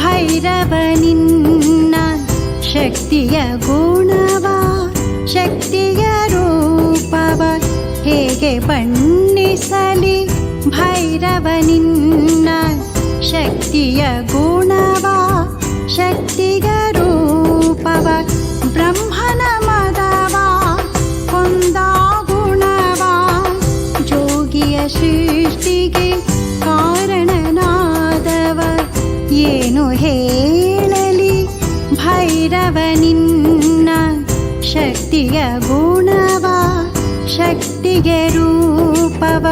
भैरवनिन्न शक्तिय गुणवा शक्तिगरूप हे बन्नि सलि भैरवनि शक्य गुणवा शक्तिगरूपव ब्रह्मण मदवागुणवा योगिय सृष्टिके ಏನು ಹೇಳಲಿ? ಭೈರವ ನಿನ್ನ ಶಕ್ತಿಯ ಗುಣವ, ಶಕ್ತಿಗೆ ರೂಪವ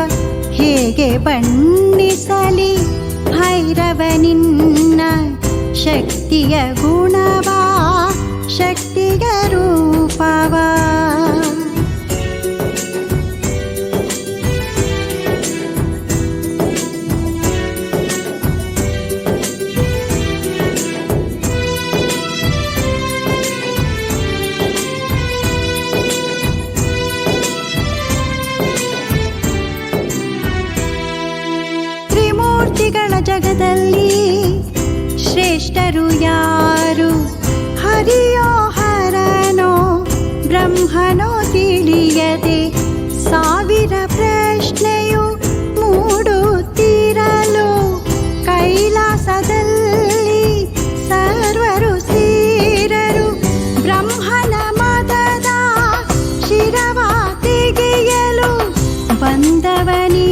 ಹೇಗೆ ಬಣ್ಣಿಸಲಿ? ಭೈರವ ನಿನ್ನ ಶಕ್ತಿಯ ಗುಣವ ಶಕ್ತಿಯ ರೂಪವ. ಜಗದಲ್ಲಿ ಶ್ರೇಷ್ಠರು ಯಾರು? ಹರಿಯೋ ಹರನೋ, ಬ್ರಹ್ಮನೋ ತಿಳಿಯದೆ ಸಾವಿರ ಪ್ರಶ್ನೆಯು ಮೂಡುತ್ತಿರಲು ಕೈಲಾಸದಲ್ಲಿ ಸರ್ವರು ಸೇರರು ಬ್ರಹ್ಮನ ಮದದ ಶಿರವ ತೆಗೆಯಲು ಬಂದವನೀ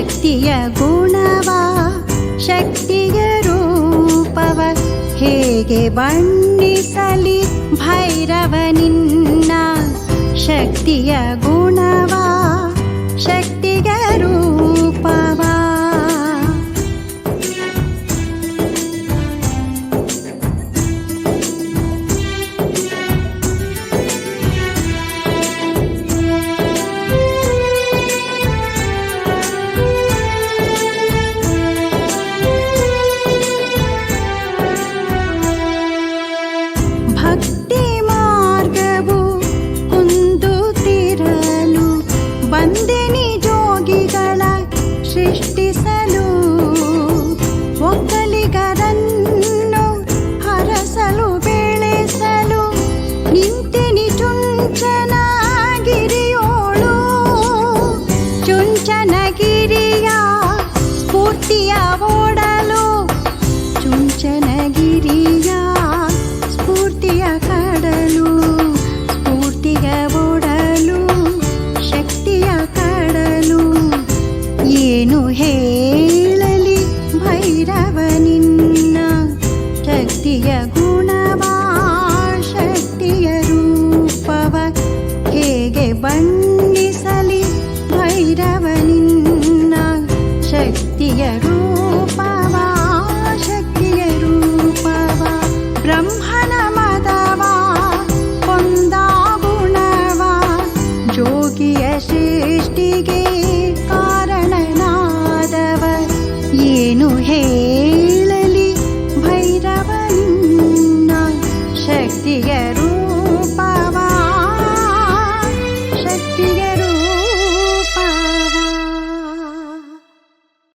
ಶಕ್ತಿಯ ಗುಣವ ಶಕ್ತಿಯ ರೂಪವ. ಹೇಗೆ ಬಣ್ಣಿಸಲಿ ಭೈರವ ನಿನ್ನ ಶಕ್ತಿಯ ಒಕ್ಕಲಿಗರನ್ನು ಹರಸಲು ಬೆಳೆಸಲು ನಿಂತೆನಿ ಚುಂಚನಗಿರಿಯೋಳು ಚುಂಚನಗಿರಿಯ ಸ್ಫೂರ್ತಿಯ ಓಡಲು ಚುಂಚನಗಿರಿಯ ಸ್ಫೂರ್ತಿಯ ಕಡಲು ಸ್ಫೂರ್ತಿಯ ಓಡಲು ಶಕ್ತಿಯ ಕಡಲು ಏನು ಹೇಳಲಿ ಹೇಳಲಿ ಭೈರವ ನಿನ್ನ ಶಕ್ತಿಯ